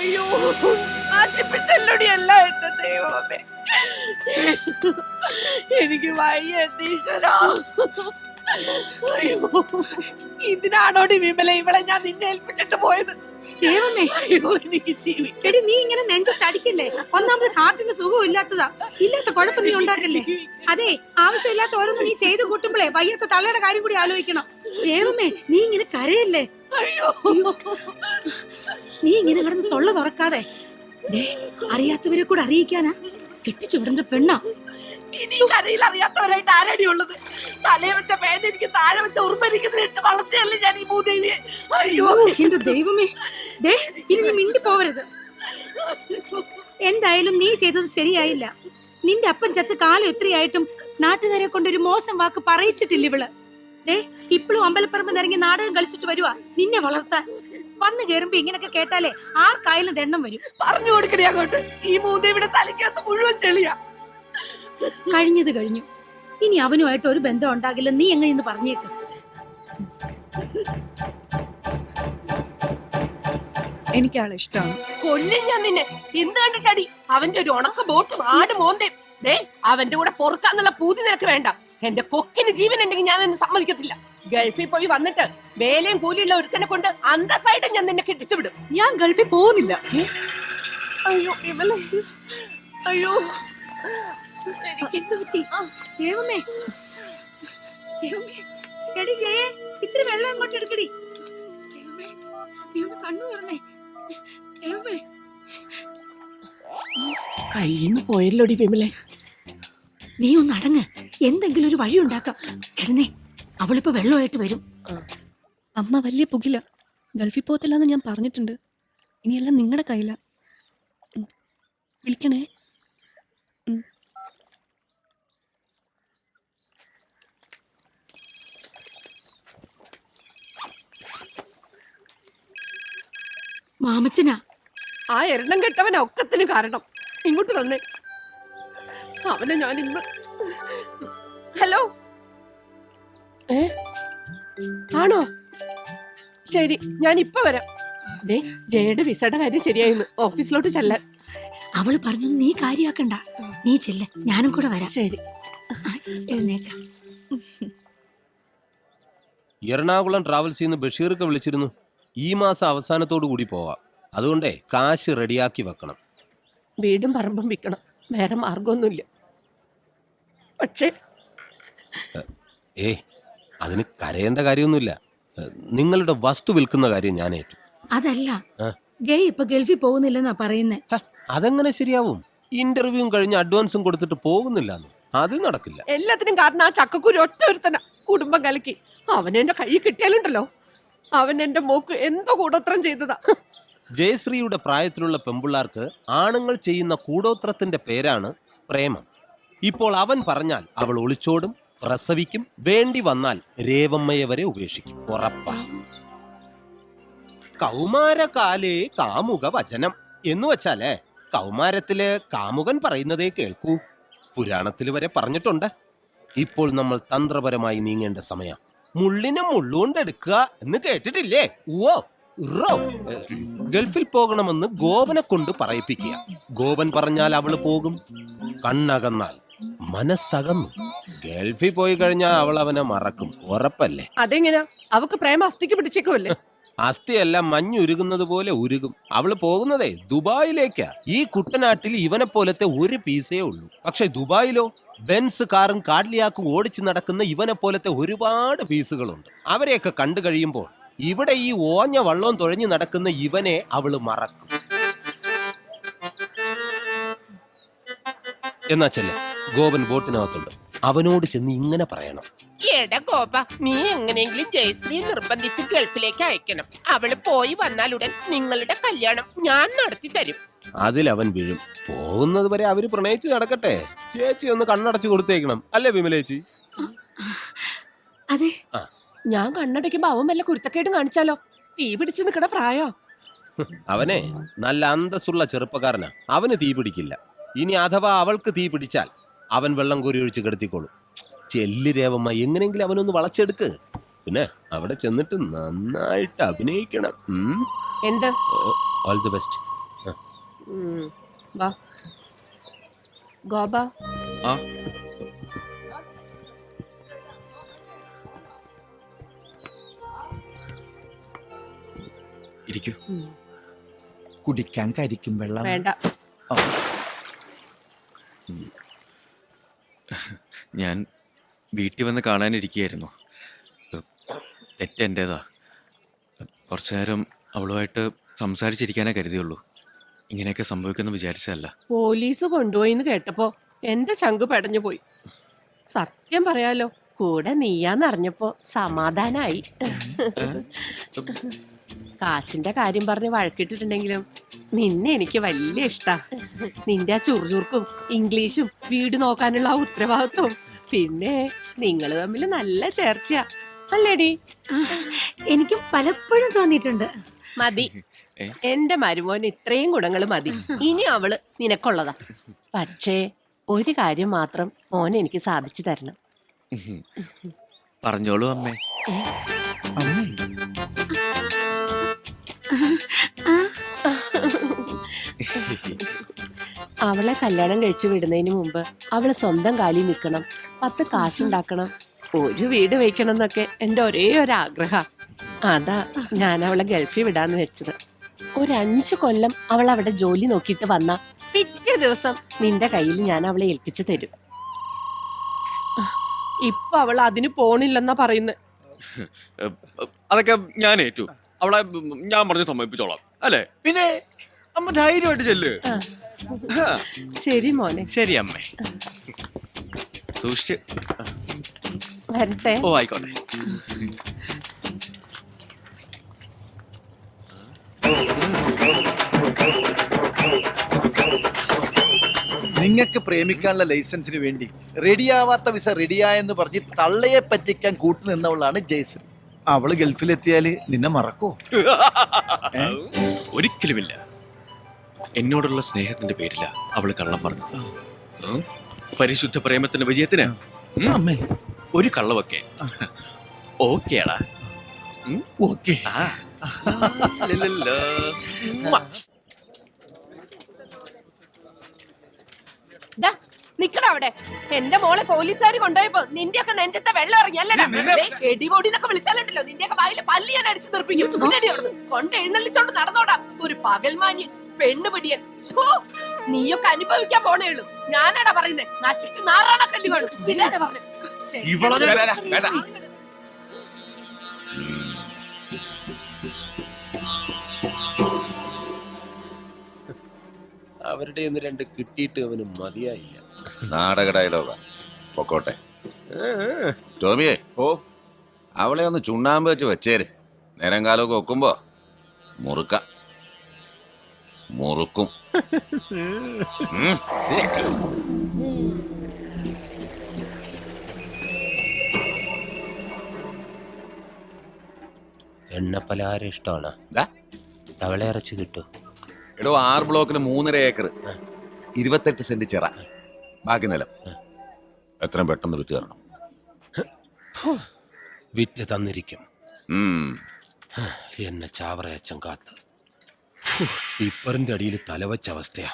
അയ്യോ നശിപ്പിച്ചല്ലോടി എല്ലാം എന്റെ ദൈവമേ. എനിക്ക് വയ്യ എന്റെ ഈശ്വരാ. അയ്യോ ഇതിനാണോടി വിമല ഇവളെ ഞാൻ നിന്നെ ഏൽപ്പിച്ചിട്ട് പോയത്? ദൈവമേ എനിക്ക് എടി നീ ഇങ്ങനെ നെഞ്ചത്തടിക്കല്ലേ ഒന്നാമത് ഹാർട്ടിന് സുഖം ഇല്ലാത്തതാ ഇല്ലാത്ത കുഴപ്പം നീ ഉണ്ടാക്കല്ലേ? അതെ ആവശ്യമില്ലാത്ത ഓരോന്ന് നീ ചെയ്തു കൂട്ടുമ്പോഴേ വയ്യാത്ത തള്ളയുടെ കാര്യം കൂടി ആലോചിക്കണം. ദൈവമേ നീ ഇങ്ങനെ കരയല്ലേ? നീ ഇങ്ങനെ കിടന്ന് തൊള്ള തുറക്കാതെ. അറിയാത്തവരെ കൂടെ അറിയിക്കാനാ. കെട്ടിച്ചു വിടേണ്ട പെണ്ണാ. കരയിൽ അറിയാത്തവരായിട്ട് ആരടി ഉള്ളത്? തലയെ വെച്ച പേന എനിക്ക് താഴെ വെച്ച ഉറുമ്പരിക്കുന്ന വെച്ച് വളർത്തിയല്ലേ ഞാൻ ഈ ഭൂദേവിയെ? അയ്യോ എന്റെ ദൈവമേ. ദേ ഇനി നീ മിണ്ടി പോവരുത്. എന്തായാലും നീ ചെയ്തത് ശരിയായില്ല. നിന്റെ അപ്പൻ ചത്ത് കാലം എത്രയായിട്ടും നാട്ടുകാരെ കൊണ്ടൊരു മോശം വാക്ക് പറയിച്ചിട്ടില്ല ഇവൾ. ദേ ഇപ്പോഴും അമ്പലപ്പറമ്പ് നിറങ്ങി നാടകം കളിച്ചിട്ട് വരുവാ. നിന്നെ വളർത്താൻ. വന്നു കേറുമ്പോ ഇങ്ങനൊക്കെ കേട്ടാലേ ആർക്കായാലും ദണ്ണം വരും. പറഞ്ഞു കൊടുക്കണേ അങ്ങോട്ട്. ഈ തലയ്ക്കകത്ത് മുഴുവൻ ചെളിയാ. കഴിഞ്ഞത് കഴിഞ്ഞു. ഇനി അവനുമായിട്ട് ഒരു ബന്ധം ഉണ്ടാകില്ല നീ എങ്ങനെ ഇന്ന് പറഞ്ഞേക്ക്. എനിക്ക് ആളെ ഇഷ്ടമാണ്. കൊല്ലും ഞാൻ നിന്നെ. എന്ത് കണ്ടിട്ടടി? അവന്റെ ഒരു ഉണക്ക ബോട്ടും ആട് മോന്തേ. ദേ അവന്റെ കൂടെ പൊറുക്കാന്നുള്ള പൂതി നിനക്ക് വേണ്ട. എന്റെ കൊക്കിന് ജീവൻ ഉണ്ടെങ്കിൽ ഞാൻ നിന്നെ സമ്മതിക്കത്തില്ല. ഗൾഫിൽ പോയി വന്നിട്ട് വേലയും കൂലിയുള്ള ഒരുത്തനെ കൊണ്ട് അന്തസ്സായിട്ട് ഞാൻ നിന്നെ കെട്ടിച്ചു വിടും. ഞാൻ ഗൾഫിൽ പോകുന്നില്ല. അയ്യോ ഇവളെ. അയ്യോ. എന്ത് പറ്റി ദൈവമേ ദൈവമേ എടി ജയേ ഇത്തിരി വെള്ളം അങ്ങോട്ട് എടുക്കടി. കയ്യിന്ന് പോയല്ലോടി വിമലെ. നീ ഒന്ന് അടങ്ങ്. എന്തെങ്കിലും ഒരു വഴി ഉണ്ടാക്കാം. കിടന്നേ അവളിപ്പോ വെള്ളമായിട്ട് വരും. അമ്മ വലിയ പുകില. ഗൾഫിൽ പോത്തില്ലാന്ന് ഞാൻ പറഞ്ഞിട്ടുണ്ട്. ഇനിയെല്ലാം നിങ്ങളുടെ കയ്യില. വിളിക്കണേ. മാമച്ചനാ. ആ എണ്ണം കെട്ടവൻ ഒക്കത്തിന് കാരണം. ഇങ്ങോട്ട് തന്നെ അവനെ ഞാൻ ഇന്ന് ഹലോ? ഏ? ആണോ? ശരി ഞാൻ ഇപ്പൊ വരാം. ദേ ജയയുടെ വിസയുടെ കാര്യം ശരിയായിരുന്നു ഓഫീസിലോട്ട് ചെല്ലാൻ. അവൾ പറഞ്ഞു നീ കാര്യാക്കണ്ട. നീ ചെല്ല. ഞാനും കൂടെ വരാം. ശരി. എഴുന്നേക്കാം. എറണാകുളം ട്രാവൽസിൽ നിന്ന് ബഷീർക്ക് വിളിച്ചിരുന്നു. ഈ മാസം അവസാനത്തോടു കൂടി പോവാം. അതുകൊണ്ടേ കാശ് റെഡിയാക്കി വെക്കണം. വീടും പറമ്പും വിൽക്കണം. വേറെ മാർഗമൊന്നുമില്ല പക്ഷേ ഏ അതിന് കരയേണ്ട കാര്യമൊന്നുമില്ല. നിങ്ങളുടെ വസ്തു വിൽക്കുന്ന കാര്യം ഞാൻ ഏറ്റു. അതല്ല. ഗേ ജയ് ഇപ്പൊ ഗൾഫിൽ പോകുന്നില്ലെന്നാ പറയുന്നേ. അതെങ്ങനെ ശരിയാവും? ഇന്റർവ്യൂവും കഴിഞ്ഞ് അഡ്വാൻസും കൊടുത്തിട്ട് പോകുന്നില്ല അത് നടക്കില്ല. എല്ലാത്തിനും കാരണം ആ ചക്കക്കുരു ഒറ്റ ഒരുത്തന കുടുംബം കലക്കി. അവനെന്റെ എന്റെ കൈ കിട്ടിയാലുണ്ടല്ലോ. അവൻ എന്റെ മോക്ക് എന്തോ കൂടോത്രം ചെയ്തതാ. ജയശ്രീയുടെ പ്രായത്തിലുള്ള പെമ്പിള്ളാർക്ക് ആണുങ്ങൾ ചെയ്യുന്ന കൂടോത്രത്തിന്റെ പേരാണ് പ്രേമം. ഇപ്പോൾ അവൻ പറഞ്ഞാൽ അവൾ ഒളിച്ചോടും പ്രസവിക്കും വേണ്ടി വന്നാൽ രേവമ്മയെ വരെ ഉപേക്ഷിക്കും. ഉറപ്പാ. കൗമാരകാലേ കാമുക വചനം എന്ന് വെച്ചാലേ കൗമാരത്തിൽ കാമുകൻ പറയുന്നതേ കേൾക്കൂ. പുരാണത്തിൽ വരെ പറഞ്ഞിട്ടുണ്ട്. ഇപ്പോൾ നമ്മൾ തന്ത്രപരമായി നീങ്ങേണ്ട സമയം. മുള്ളിനെ മുള്ളുകൊണ്ടെടുക്കുക എന്ന് കേട്ടിട്ടില്ലേ? ഓ ഗൾഫിൽ പോകണമെന്ന് ഗോപനെ കൊണ്ട് പറയിപ്പിക്കുക. ഗോപൻ പറഞ്ഞാൽ അവൾ പോകും. കണ്ണകന്നാൽ മനസ്സകന്നു. ഗൾഫിൽ പോയി കഴിഞ്ഞാൽ അവൾ അവനെ മറക്കും. ഉറപ്പല്ലേ? അതെങ്ങനെയാ അവക്ക് പ്രേമ അസ്ഥിക്ക് പിടിച്ചേക്കുമല്ലേ അസ്ഥിയല്ല മഞ്ഞുരുകുന്നത് പോലെ ഉരുകും. അവൾ പോകുന്നതേ ദുബായിലേക്കാ. ഈ കുട്ടനാട്ടിൽ ഇവനെ പോലത്തെ ഒരു പീസേ ഉള്ളൂ. പക്ഷെ ദുബായിലോ ബെൻസ് കാറും കാഡ്ലിയാക്കും ഓടിച്ചു നടക്കുന്ന ഇവനെ പോലത്തെ ഒരുപാട് പീസുകളുണ്ട്. അവരെയൊക്കെ കണ്ടു കഴിയുമ്പോൾ ഇവിടെ ഈ ഓഞ്ഞ വള്ളവും തുഴഞ്ഞു നടക്കുന്ന ഇവനെ അവൾ മറക്കും. എന്നാ ചെല്ല ഗോപൻ ബോട്ടിനകത്തുണ്ട്. അവനോട് ചെന്ന് ഇങ്ങനെ പറയണം. എടാ ഗോപ നീ എങ്ങനെയെങ്കിലും ജയശ്രീ നിർബന്ധിച്ച് ഗൾഫിലേക്ക് അയക്കണം. അവൾ പോയി വന്നാലുടൻ നിങ്ങളുടെ കല്യാണം ഞാൻ നടത്തി തരും. അതിലവൻ വീഴും. പോകുന്നത് വരെ അവർ പ്രണയിച്ച് നടക്കട്ടെ. ചേച്ചി ഒന്ന് കണ്ണടച്ചു കൊടുത്തേക്കണം. അല്ലേ വിമലേച്ചി? അതെ. ഞാൻ കണ്ണടയ്ക്കുമ്പോ അവൻ വല്ല കുരുത്തക്കേടും കാണിച്ചാലോ? തീ പിടിച്ചു നിക്കണ പ്രായോ? അവനെ നല്ല അന്തസ്സുള്ള ചെറുപ്പക്കാരനാ. അവന് തീ പിടിക്കില്ല. ഇനി അഥവാ അവൾക്ക് തീ പിടിച്ചാൽ അവൻ വെള്ളം കോരി ഒഴിച്ച് കിടത്തിക്കോളും. ചെല്ലി രേവമ്മ എങ്ങനെയെങ്കിലും അവനൊന്ന് വളച്ചെടുക്ക്. പിന്നെ അവിടെ ചെന്നിട്ട് നന്നായിട്ട് അഭിനയിക്കണം. എന്ത്? ഓൾ ദി ബെസ്റ്റ് ഉം. വാ. ഗോപ. ആ. ഇരിക്കൂ. കുടിക്കാൻ കരിക്കും വെള്ളം. വേണ്ട. ഞാൻ വീട്ടിൽ വന്ന് കാണാനിരിക്കുകയായിരുന്നു. തെറ്റെന്റേതാ. കുറച്ചു നേരം അവളുമായിട്ട് സംസാരിച്ചിരിക്കാനേ കരുതിയുള്ളൂ. ഇങ്ങനെയൊക്കെ സംഭവിക്കുമെന്ന് വിചാരിച്ചതല്ല. പോലീസ് കൊണ്ടുപോയി എന്ന് കേട്ടപ്പോ എന്റെ ചങ്ക് പെടഞ്ഞു പോയി. സത്യം പറയാലോ കൂടെ നീയാന്നറിഞ്ഞപ്പോ സമാധാനായി. കാശിന്റെ കാര്യം പറഞ്ഞ് വഴക്കിട്ടിട്ടുണ്ടെങ്കിലും നിന്നെ എനിക്ക് വലിയ ഇഷ്ടാ. നിന്റെ ആ ചുറുചുറുക്കും ഇംഗ്ലീഷും വീട് നോക്കാനുള്ള ആ ഉത്തരവാദിത്വം. പിന്നെ നിങ്ങൾ തമ്മിൽ നല്ല ചേർച്ചയാ. അല്ലേടി? എനിക്ക് പലപ്പോഴും തോന്നിയിട്ടുണ്ട്. മതി? എന്റെ മരുമോന് ഇത്രയും ഗുണങ്ങൾ മതി. ഇനി അവൾ നിനക്കുള്ളതാ. പക്ഷേ ഒരു കാര്യം മാത്രം മോൻ എനിക്ക് സാധിച്ചു തരണം. പറഞ്ഞോളൂ അമ്മേ. അമ്മേ, അവളെ കല്യാണം കഴിച്ചു വിടുന്നതിന് മുമ്പ് അവൾ സ്വന്തം കാലിൽ നിൽക്കണം. പത്ത് കാശുണ്ടാക്കണം. ഒരു വീട് വെക്കണം എന്നൊക്കെ എന്റെ ഒരേ ഒരു ആഗ്രഹ. അതാ ഞാൻ അവളെ ഗൾഫിൽ വിടാന്ന് വെച്ചത്. ഒരു കൊല്ലം അവൾ അവിടെ ജോലി നോക്കിയിട്ട് വന്ന പിറ്റേ ദിവസം നിന്റെ കയ്യിൽ ഞാൻ അവളെ ഏൽപ്പിച്ചു തരും. ഇപ്പൊ അവൾ അതിന് പോണില്ലെന്നാ പറയുന്നത് അതൊക്കെ ഞാൻ ഏറ്റു അവളെ ഞാൻ പറഞ്ഞ് സമ്മതിപ്പിച്ചോളാം അല്ലേ? പിന്നെ അമ്മ ധൈര്യമായിട്ട് ചെല്ല്. ശരി മോനെ. ശരി അമ്മേ. സൂക്ഷിച്ച്. വരട്ടെ. ഓ ആയിക്കോട്ടെ. നിങ്ങൾക്ക് പ്രേമിക്കാനുള്ള ലൈസൻസിന് വേണ്ടി റെഡിയാവാത്ത വിസ റെഡിയായെന്ന് പറഞ്ഞ് തള്ളയെ പറ്റിക്കാൻ കൂട്ടു നിന്നവളാണ് ജയ്സൺ അവൾ ഗൾഫിലെത്തിയാൽ നിന്നെ മറക്കോ? ഒരിക്കലുമില്ല. എന്നോടുള്ള സ്നേഹത്തിന്റെ പേരില അവൾ കള്ളം പറഞ്ഞു പരിശുദ്ധ പ്രേമത്തിന്റെ വിജയത്തിന്? അമ്മേ. ഒരു കള്ളമൊക്കെ ഓക്കേടാ. ഓക്കെ. ആ. ലലല. ഉമ്മ. ദാ, നിക്കടാ അവിടെ എന്റെ മോളെ പോലീസുകാർ കൊണ്ടുപോയപ്പോ നിന്റെ ഒക്കെ നെഞ്ചത്തെ വെള്ളം ഇറങ്ങിയല്ലടാ എടിപൊടി എന്നൊക്കെ വിളിച്ചാലുണ്ടല്ലോ. നിന്റെയൊക്കെ വായിലെ പല്ലി ഞാൻ അടിച്ചു തീർപ്പിക്കും. കൊണ്ട് എഴുന്നള്ളിച്ചോണ്ട് നടന്നോടാ. ഒരു പകൽമാന്യ പെണ്ണുപിടിയൻ. നീയൊക്കെ അനുഭവിക്കാൻ പോണേ ഉള്ളൂ. ഞാനാടാ പറയുന്നേ. നശിച്ച് നാറാണ കല്ല് കാണും. അവരുടെ ഒന്ന് രണ്ട് കിട്ടിയിട്ട് അവന് മതിയായില്ല. നാടക ഡയലോഗാ. പൊക്കോട്ടെ. ടോമിയെ ഓ അവളെ ഒന്ന് ചുണ്ണാമ്പ് വെച്ച് വെച്ചേര്. നേരം കാലമൊക്കെ വെക്കുമ്പോ മുറുക്ക. മുറുക്കും. എണ്ണ പലഹാരം ഇഷ്ടമാണ്? തവളയറച്ച് തവള ഇറച്ചി കിട്ടൂ എടോ ആറ് ബ്ലോക്കിന് മൂന്നര ഏക്കർ ഇരുപത്തെട്ട് സെന്റ് ചിറ. ബാക്കി നിലം എത്രയും പെട്ടെന്ന് വിറ്റ് തരണം. വിറ്റ് തന്നിരിക്കും. എന്നെ ചാവറയച്ചൻ കാത്ത്. ടിപ്പറിന്റെ അടിയിൽ തലവച്ച അവസ്ഥയാ.